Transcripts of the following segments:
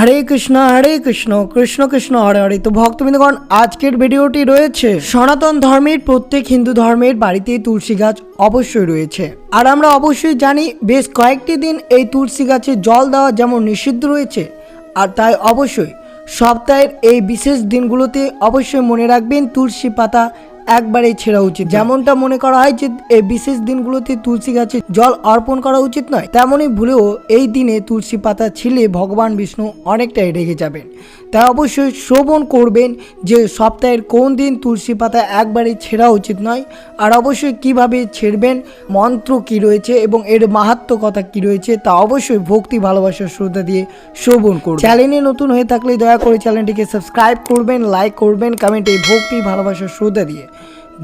হরে কৃষ্ণ হরে কৃষ্ণ কৃষ্ণ কৃষ্ণ, হরে হরে। তো ভক্তবৃন্দগণ, আজকের ভিডিওটি রয়েছে। সনাতন ধর্মের প্রত্যেক হিন্দু ধর্মের বাড়িতে তুলসী গাছ অবশ্যই রয়েছে। আর আমরা অবশ্যই জানি, বেশ কয়েকটি দিন এই তুলসী গাছে জল দেওয়া যেমন নিষিদ্ধ রয়েছে, আর তাই অবশ্যই সপ্তাহের এই বিশেষ দিনগুলোতে অবশ্যই মনে রাখবেন তুলসী পাতা একবারেই ছেড়া উচিত যেমনটা মনে করা হয় যে এই বিশেষ দিনগুলোতে তুলসী গাছে জল অর্পণ করা উচিত নয়, তেমনই ভুলেও এই দিনে তুলসী পাতা ছিলে ভগবান বিষ্ণু অনেকটাই রেগে যাবেন। তাই অবশ্যই শ্রবণ করবেন যে সপ্তাহের কোন দিন তুলসী পাতা একবারে ছেঁড়া উচিত নয়। আর অবশ্যই কীভাবে ছেড়বেন, মন্ত্র কি রয়েছে এবং এর মাহাত্ম কথা কি রয়েছে তা অবশ্যই ভক্তি ভালোবাসার শ্রদ্ধা দিয়ে শ্রবণ করুন চ্যানেলে নতুন হয়ে থাকলে দয়া করে চ্যানেলটিকে সাবস্ক্রাইব করবেন, লাইক করবেন, কমেন্টে ভক্তি ভালোবাসার শ্রদ্ধা দিয়ে।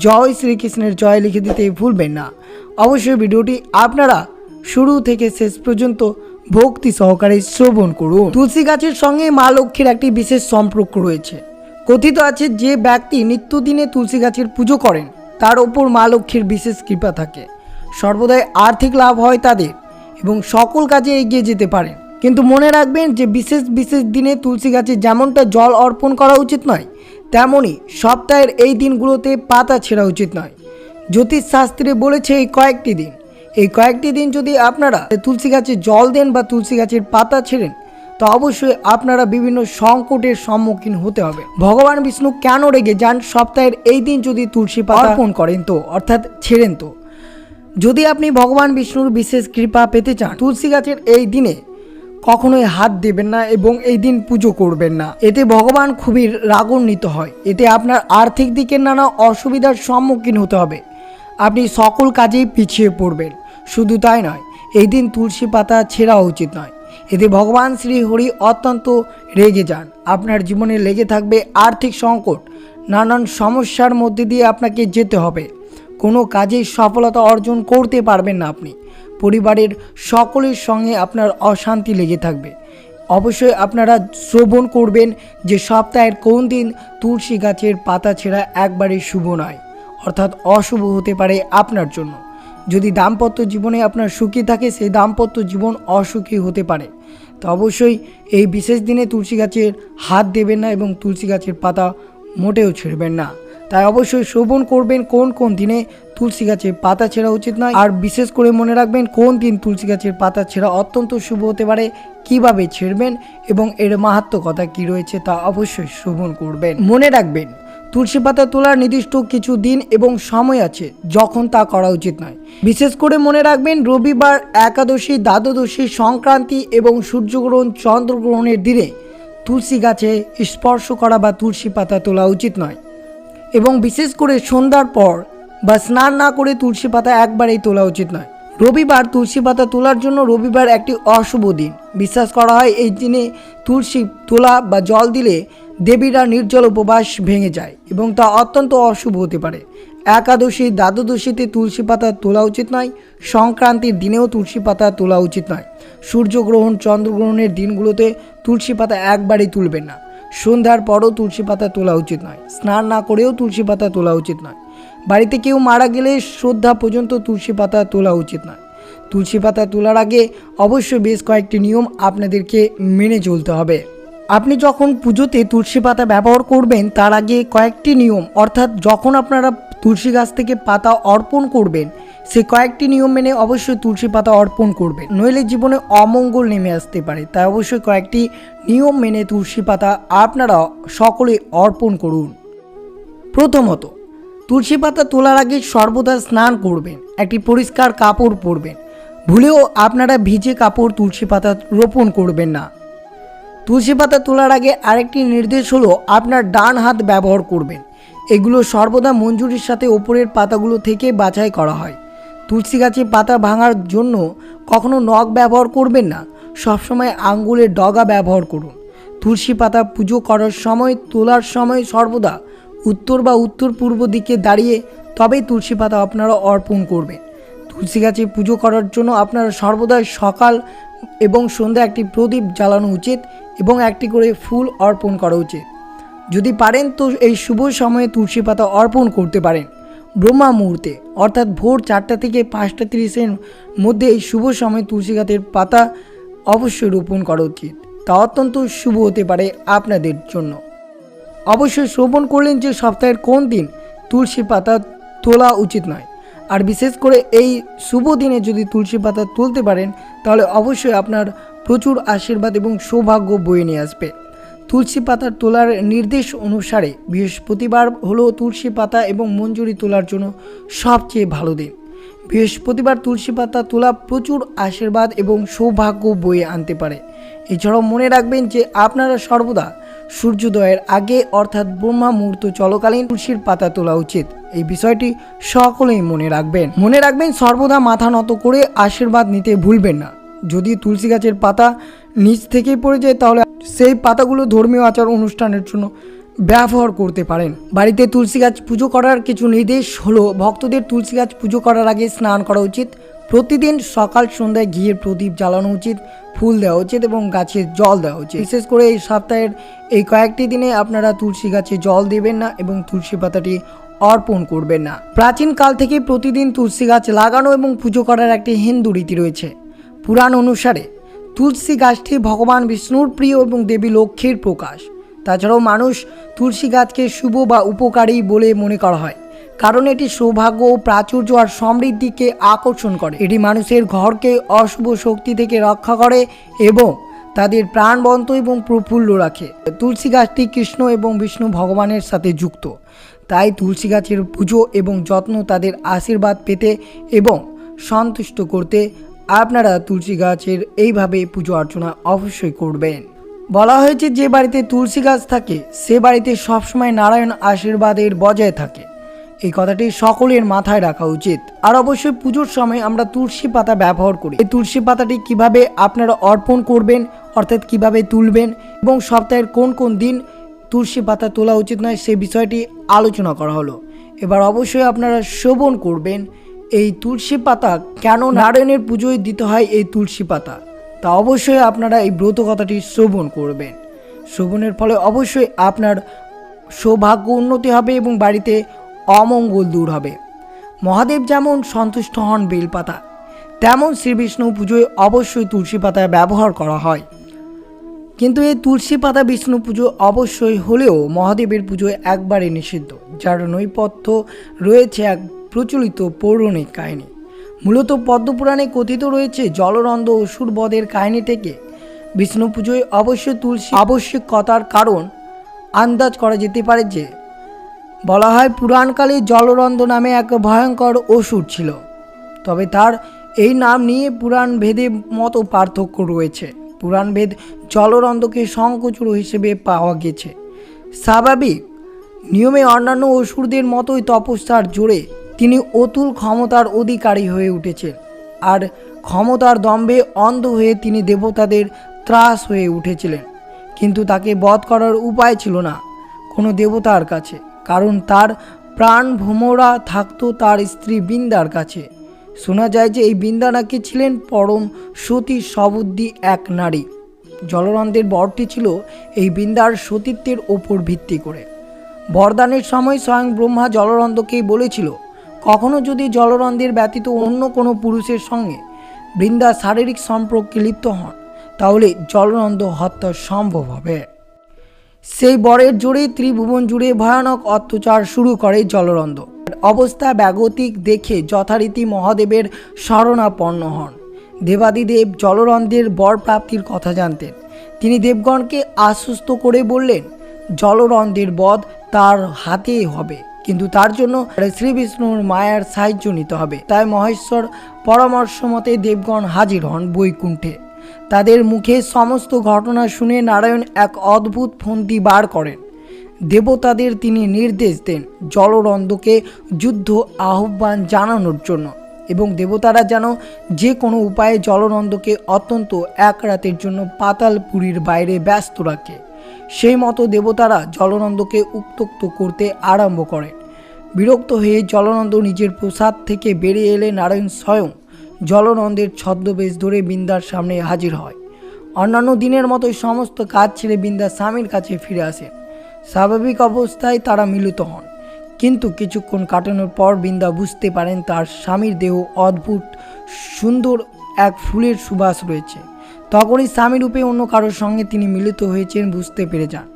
জয় শ্রীকৃষ্ণের জয় লিখে দিতে ভুলবেন না। অবশ্যই ভিডিওটি আপনারা শুরু থেকে শেষ পর্যন্ত ভক্তি সহকারে শ্রবণ করুন। তুলসী গাছের সঙ্গে মা লক্ষ্মীর একটি বিশেষ সম্পর্ক রয়েছে। কথিত আছে যে ব্যক্তি নিত্যদিনে তুলসী গাছের পুজো করেন, তার ওপর মা লক্ষ্মীর বিশেষ কৃপা থাকে। সর্বদাই আর্থিক লাভ হয় তাদের এবং সকল কাজে এগিয়ে যেতে পারেন। কিন্তু মনে রাখবেন যে বিশেষ বিশেষ দিনে তুলসী গাছে যেমনটা জল অর্পণ করা উচিত নয় তেমনই সপ্তাহের এই দিনগুলোতে পাতা ছেঁড়া উচিত নয়। জ্যোতিষশাস্ত্রে বলেছে এই কয়েকটি দিন। এই কয়েকটি দিন যদি আপনারা তুলসী গাছে জল দেন বা তুলসী গাছের পাতা ছেড়েন, তো অবশ্যই আপনারা বিভিন্ন সংকটের সম্মুখীন হতে হবে। ভগবান বিষ্ণু কেন রেগে যান? সপ্তাহের এই দিন যদি তুলসী পাতা অর্পণ করেন তো, অর্থাৎ ছেড়েন তো। যদি আপনি ভগবান বিষ্ণুর বিশেষ কৃপা পেতে চান, তুলসী গাছের এই দিনে কখনোই হাত দেবেন না এবং এই দিন পুজো করবেন না। এতে ভগবান খুবই রাগান্বিত হয়। এতে আপনার আর্থিক দিকের নানা অসুবিধার সম্মুখীন হতে হবে। আপনি সকল কাজেই পিছিয়ে পড়বেন। শুধু তাই নয়, এই দিন তুলসী পাতা ছেঁড়া উচিত নয়। এতে ভগবান শ্রী হরি অত্যন্ত রেগে যান। আপনার জীবনে লেগে থাকবে আর্থিক সংকট। নানান সমস্যার মধ্যে দিয়ে আপনাকে যেতে হবে। কোনো কাজেই সফলতা অর্জন করতে পারবেন না আপনি। পরিবারের সকলের সঙ্গে আপনার অশান্তি লেগে থাকবে। অবশ্যই আপনারা শ্রবণ করবেন যে সপ্তাহের কোন দিন তুলসী গাছের পাতা ছেঁড়া একবারে শুভ নয়, অর্থাৎ অশুভ হতে পারে আপনার জন্য। যদি দাম্পত্য জীবনে আপনার সুখী থাকে, সেই দাম্পত্য জীবন অসুখী হতে পারে। তো অবশ্যই এই বিশেষ দিনে তুলসী গাছের হাত দেবেন না এবং তুলসী গাছের পাতা মোটেও ছেড়বেন না। তাই অবশ্যই শ্রবণ করবেন কোন কোন দিনে তুলসী গাছের পাতা ছেঁড়া উচিত নয়। আর বিশেষ করে মনে রাখবেন কোন দিন তুলসী গাছের পাতা ছেঁড়া অত্যন্ত শুভ হতে পারে, কীভাবে ছেড়বেন এবং এর মাহাত্ম কথা কি রয়েছে তা অবশ্যই শ্রবণ করবেন। মনে রাখবেন, তুলসী পাতা তোলার নির্দিষ্ট কিছু দিন এবং সময় আছে যখন তা করা উচিত নয়। বিশেষ করে মনে রাখবেন রবিবার, একাদশী, দ্বাদশী, সংক্রান্তি এবং সূর্যগ্রহণ, চন্দ্রগ্রহণের দিনে তুলসী গাছে স্পর্শ করা বা তুলসী পাতা তোলা উচিত নয়। এবং বিশেষ করে সন্ধ্যার পর, বা স্নান না করে তুলসী পাতা একবারেই তোলা উচিত নয়। রবিবার তুলসী পাতা তোলার জন্য রবিবার একটি অশুভ দিন। বিশ্বাস করা হয়, এই দিনে তুলসী তোলা বা জল দিলে দেবীরা নির্জল উপবাস ভেঙে যায় এবং তা অত্যন্ত অশুভ হতে পারে। একাদশী, দ্বাদশীতে তুলসী পাতা তোলা উচিত নয়, সংক্রান্তির দিনেও তুলসী পাতা তোলা উচিত নয়। সূর্যগ্রহণ, চন্দ্রগ্রহণের দিনগুলোতে তুলসী পাতা একবারেই তুলবেন না। সন্ধ্যার পরও তুলসী পাতা তোলা উচিত নয়। স্নান না করেও তুলসী পাতা তোলা উচিত নয়। বাড়িতে কেউ মারা গেলে শ্রদ্ধা পর্যন্ত তুলসী পাতা তোলা উচিত নয়। তুলসী পাতা তোলার আগে অবশ্যই বেশ কয়েকটি নিয়ম আপনাদেরকে মেনে চলতে হবে। আপনি যখন পুজোতে তুলসী পাতা ব্যবহার করবেন, তার আগে কয়েকটি নিয়ম, অর্থাৎ যখন আপনারা তুলসী গাছ থেকে পাতা অর্পণ করবেন সে কয়েকটি নিয়ম মেনে অবশ্যই তুলসী পাতা অর্পণ করবেন নইলে জীবনে অমঙ্গল নেমে আসতে পারে। তাই অবশ্যই কয়েকটি নিয়ম মেনে তুলসী পাতা আপনারা সকলে অর্পণ করুন। প্রথমত, তুলসী পাতা তোলার আগে সর্বদা স্নান করবেন, একটি পরিষ্কার কাপড় পরবেন। ভুলেও আপনারা ভিজে কাপড় তুলসী পাতা রোপণ করবেন না। তুলসী পাতা তোলার আগে আরেকটি নির্দেশ হলো আপনার ডান হাত ব্যবহার করবেন। এগুলো সর্বদা মঞ্জুরির সাথে ওপরের পাতাগুলো থেকে বাছাই করা হয়। তুলসী গাছের পাতা ভাঙার জন্য কখনো নখ ব্যবহার করবেন না। সবসময় আঙ্গুলের ডগা ব্যবহার করুন। তুলসী পাতা পুজো করার সময়, তোলার সময় সর্বদা উত্তর বা উত্তর পূর্ব দিকে দাঁড়িয়ে তবেই তুলসী পাতা আপনারা অর্পণ করবেন। তুলসী গাছে পুজো করার জন্য আপনারা সর্বদা সকাল এবং সন্ধ্যা একটি প্রদীপ জ্বালানো উচিত এবং একটি করে ফুল অর্পণ করা উচিত। যদি পারেন তো এই শুভ সময়ে তুলসী পাতা অর্পণ করতে পারেন। ব্রহ্মা মুহূর্তে অর্থাৎ ভোর চারটা থেকে পাঁচটা তিরিশের মধ্যে এই শুভ সময়ে তুলসী গাছের পাতা অবশ্যই রোপণ করা উচিত। তা অত্যন্ত শুভ হতে পারে আপনাদের জন্য। অবশ্যই শ্রবণ করলেন যে সপ্তাহের কোন দিন তুলসী পাতা তোলা উচিত নয়। আর বিশেষ করে এই শুভ দিনে যদি তুলসী পাতা তুলতে পারেন, তাহলে অবশ্যই আপনার প্রচুর আশীর্বাদ এবং সৌভাগ্য বয়ে নিয়ে আসবে। তুলসী পাতার তোলার নির্দেশ অনুসারে বৃহস্পতিবার হলো তুলসী পাতা এবং মঞ্জুরি তোলার জন্য সবচেয়ে ভালো দিন। বৃহস্পতিবার তুলসী পাতা তোলা প্রচুর আশীর্বাদ এবং সৌভাগ্য বয়ে আনতে পারে। এছাড়াও মনে রাখবেন যে আপনারা সর্বদা সূর্যোদয়ের আগে অর্থাৎ ব্রহ্মা মুহূর্ত চলকালীন তুলসীর পাতা তোলা উচিত। এই বিষয়টি সকলেই মনে রাখবেন। মনে রাখবেন সর্বদা মাথা নত করে আশীর্বাদ নিতে ভুলবেন না। যদি তুলসী গাছের পাতা নিচ থেকে পড়ে যায়, তাহলে সেই পাতাগুলো ধর্মীয় আচার অনুষ্ঠানের জন্য ব্যবহার করতে পারেন। বাড়িতে তুলসী গাছ পুজো করার কিছু নির্দেশ হলো, ভক্তদের তুলসী গাছ পুজো করার আগে স্নান করা উচিত। প্রতিদিন সকাল সন্ধ্যায় ঘিয়ের প্রদীপ জ্বালানো উচিত, ফুল দেওয়া উচিত এবং গাছে জল দেওয়া উচিত। বিশেষ করে এই সপ্তাহের এই কয়েকটি দিনে আপনারা তুলসী গাছে জল দেবেন না এবং তুলসী পাতাটি অর্পণ করবেন না। প্রাচীন কাল থেকে প্রতিদিন তুলসী গাছ লাগানো এবং পুজো করার একটি হিন্দু রীতি রয়েছে। পুরাণ অনুসারে তুলসী গাছটি ভগবান বিষ্ণুর প্রিয় এবং দেবী লক্ষ্মীর প্রকাশ। তাছাড়াও মানুষ তুলসী গাছকে শুভ বা উপকারী বলে মনে করা হয়, কারণ এটি সৌভাগ্য প্রাচুর্য আর সমৃদ্ধিকে আকর্ষণ করে। এটি মানুষের ঘরকে অশুভ শক্তি থেকে রক্ষা করে এবং তাদের প্রাণবন্ত এবং প্রফুল্ল রাখে। তুলসী গাছটি কৃষ্ণ এবং বিষ্ণু ভগবানের সাথে যুক্ত। তাই তুলসী গাছের পুজো এবং যত্ন তাদের আশীর্বাদ পেতে এবং সন্তুষ্ট করতে আপনারা তুলসী গাছের এইভাবে পুজো অর্চনা অবশ্যই করবেন। বলা হয়েছে যে বাড়িতে তুলসী গাছ থাকে, সে বাড়িতে সবসময় নারায়ণ আশীর্বাদের বজায় থাকে। এই কথাটি সকলের মাথায় রাখা উচিত। আর অবশ্যই পুজোর সময় আমরা তুলসী পাতা ব্যবহার করি। এই তুলসী পাতাটি কীভাবে আপনারা অর্পণ করবেন, অর্থাৎ কীভাবে তুলবেন, এবং সপ্তাহের কোন কোন দিন তুলসী পাতা তোলা উচিত নয়, সে বিষয়টি আলোচনা করা হলো। এবার অবশ্যই আপনারা শোভন করবেন এই তুলসী পাতা কেন নারায়ণের পুজোয় দিতে হয় এই তুলসী পাতা? তা অবশ্যই আপনারা এই ব্রত কথাটি শ্রবণ করবেন। শ্রবণের ফলে অবশ্যই আপনার সৌভাগ্য উন্নতি হবে এবং বাড়িতে অমঙ্গল দূর হবে। মহাদেব যেমন সন্তুষ্ট হন বেলপাতা, তেমন শ্রীবিষ্ণু পুজোয় অবশ্যই তুলসী পাতা ব্যবহার করা হয়। কিন্তু এই তুলসী পাতা বিষ্ণু পুজো অবশ্যই হলেও মহাদেবের পুজোয় একবারে নিষিদ্ধ, যার নৈপথ্য রয়েছে এক প্রচলিত পৌরাণিক কাহিনী। মূলত পদ্মপুরাণে কথিত রয়েছে জলরন্ধ অসুরবধের কাহিনী থেকে। বিষ্ণু পুজোয় অবশ্যই তুলসী আবশ্যকতার কারণ আন্দাজ করা যেতে পারে যে, বলা হয় পুরাণকালে জলরন্ধ নামে এক ভয়ঙ্কর অসুর ছিল। তবে তার এই নাম নিয়ে পুরাণ ভেদে মতো পার্থক্য রয়েছে। পুরাণভেদ জলরন্ধকে শঙ্কচূড় হিসেবে পাওয়া গেছে। স্বাভাবিক, নিয়মে অন্যান্য অসুরদের মতোই তপস্যার জোরে তিনি অতুল ক্ষমতার অধিকারী হয়ে উঠেছেন আর ক্ষমতার দম্ভে অন্ধ হয়ে তিনি দেবতাদের ত্রাস হয়ে উঠেছিলেন। কিন্তু তাকে বধ করার উপায় ছিল না কোনো দেবতার কাছে, কারণ তার প্রাণ ভ্রমরা থাকতো তার স্ত্রী বৃন্দার কাছে। শোনা যায় যে এই বৃন্দা নাকি ছিলেন পরম সতী সবুদ্ধি এক নারী। জলরন্ধের বরটি ছিল এই বৃন্দার সতীত্বের ওপর ভিত্তি করে। বরদানের সময় স্বয়ং ব্রহ্মা জলরন্ধকেই বলেছিল কখনো যদি জলরন্ধের ব্যতীত অন্য কোনো পুরুষের সঙ্গে বৃন্দা শারীরিক সম্পর্কে লিপ্ত হন, তাহলে জলরন্ধ হত্যা সম্ভব হবে। সেই বরের জোরে, ত্রিভুবন জুড়ে ভয়ানক অত্যাচার শুরু করে জলরন্ধ অবস্থা ব্যাগতিক দেখে যথারীতি মহাদেবের শরণাপন্ন হন। দেবাদিদেব জলরন্ধের বর প্রাপ্তির কথা জানতেন। তিনি দেবগণকে আশ্বস্ত করে বললেন জলরন্ধের বধ তার হাতেই হবে। কিন্তু তার জন্য শ্রী বিষ্ণুর মায়ার সাহায্য নিতে হবে। তাই মহেশ্বর পরামর্শ মতে দেবগণ হাজির হন বৈকুণ্ঠে। তাদের মুখে সমস্ত ঘটনা শুনে নারায়ণ এক অদ্ভুত ফন্দি বার করেন। দেবতাদের তিনি নির্দেশ দেন জলরন্ধকে যুদ্ধ আহ্বান জানানোর জন্য এবং দেবতারা যেন যে কোনো উপায়ে জলরন্ধকে অত্যন্ত এক রাতের জন্য পাতালপুরীর বাইরে ব্যস্ত রাখে। সেই মতো দেবতারা জলনন্দকে উত্তক্ত করতে আরম্ভ করেন বিরক্ত হয়ে জলনন্দ নিজের প্রসাদ থেকে বেরিয়ে এলে নারায়ণ স্বয়ং জলনন্দের ছদ্মবেশ ধরে বিন্দার সামনে হাজির হয়। অন্যান্য দিনের মতোই সমস্ত কাজ ছেড়ে বিন্দা স্বামীর কাছে ফিরে আসেন। স্বাভাবিক অবস্থায় তারা মিলিত হন। কিন্তু কিছুক্ষণ কাটানোর পর বৃন্দা বুঝতে পারেন তার স্বামীর দেহ অদ্ভুত, সুন্দর এক ফুলের সুবাস রয়েছে। তখনই স্বামী রূপে অন্য কারোর সঙ্গে তিনি মিলিত হয়েছেন বুঝতে পেরে যান।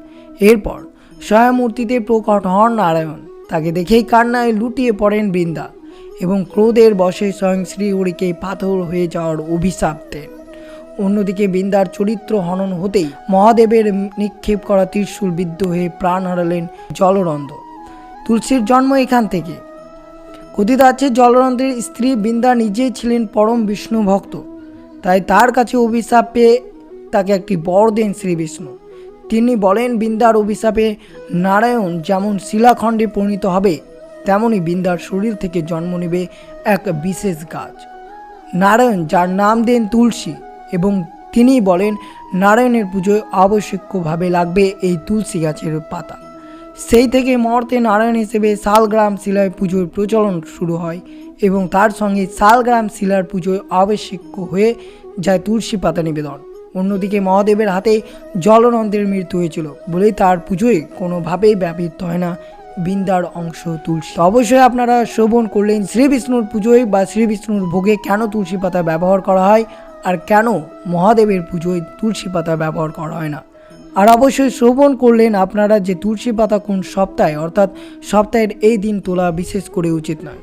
এরপর স্বয়ং মূর্তিতে প্রকট হন নারায়ণ। তাকে দেখেই কান্নায় লুটিয়ে পড়েন বৃন্দা এবং ক্রোধের বশে স্বয়ং শ্রীহরিকে পাথর হয়ে যাওয়ার অভিশাপ দেন। অন্যদিকে বৃন্দার চরিত্র হনন হতেই মহাদেবের নিক্ষেপ করা ত্রিশূল বিদ্ধ হয়ে প্রাণ হারালেন জলরন্ধ। তুলসীর জন্ম এখান থেকে। কথিত আছে, জলরন্ধ্রের স্ত্রী বৃন্দা নিজেই ছিলেন পরম বিষ্ণু ভক্ত তাই তার কাছে অভিশাপ পেয়ে তাকে একটি বর দেন শ্রীবিষ্ণু তিনি বলেন, বৃন্দার অভিশাপে নারায়ণ যেমন শিলাখণ্ডে পরিণত হবে তেমনই বৃন্দার শরীর থেকে জন্ম নেবে এক বিশেষ গাছ। নারায়ণ, যার নাম দেন তুলসী এবং তিনি বলেন, নারায়ণের পুজোয় আবশ্যকভাবে লাগবে এই তুলসী গাছের পাতা। সেই থেকে মর্তে নারায়ণ হিসেবে শালগ্রাম শিলায় পুজোর প্রচলন শুরু হয় এবং তার সঙ্গে শালগ্রাম শিলার পুজোয় আবশ্যক হয়ে যায় তুলসী পাতা নিবেদন। অন্যদিকে মহাদেবের হাতে জলনন্দের মৃত্যু হয়েছিল বলেই তার পুজোয় কোনোভাবেই ব্যবহৃত হয় না বৃন্দার অংশ তুলসী। অবশ্যই আপনারা শ্রবণ করলেন শ্রী বিষ্ণুর পুজোয় বা শ্রী বিষ্ণুর ভোগে কেন তুলসী পাতা ব্যবহার করা হয় আর কেন মহাদেবের পুজোয় তুলসী পাতা ব্যবহার করা হয় না? আর অবশ্যই শ্রবণ করলেন আপনারা যে তুলসী পাতা কোন সপ্তাহে, অর্থাৎ সপ্তাহের এই দিন তোলা বিশেষ করে উচিত নয়।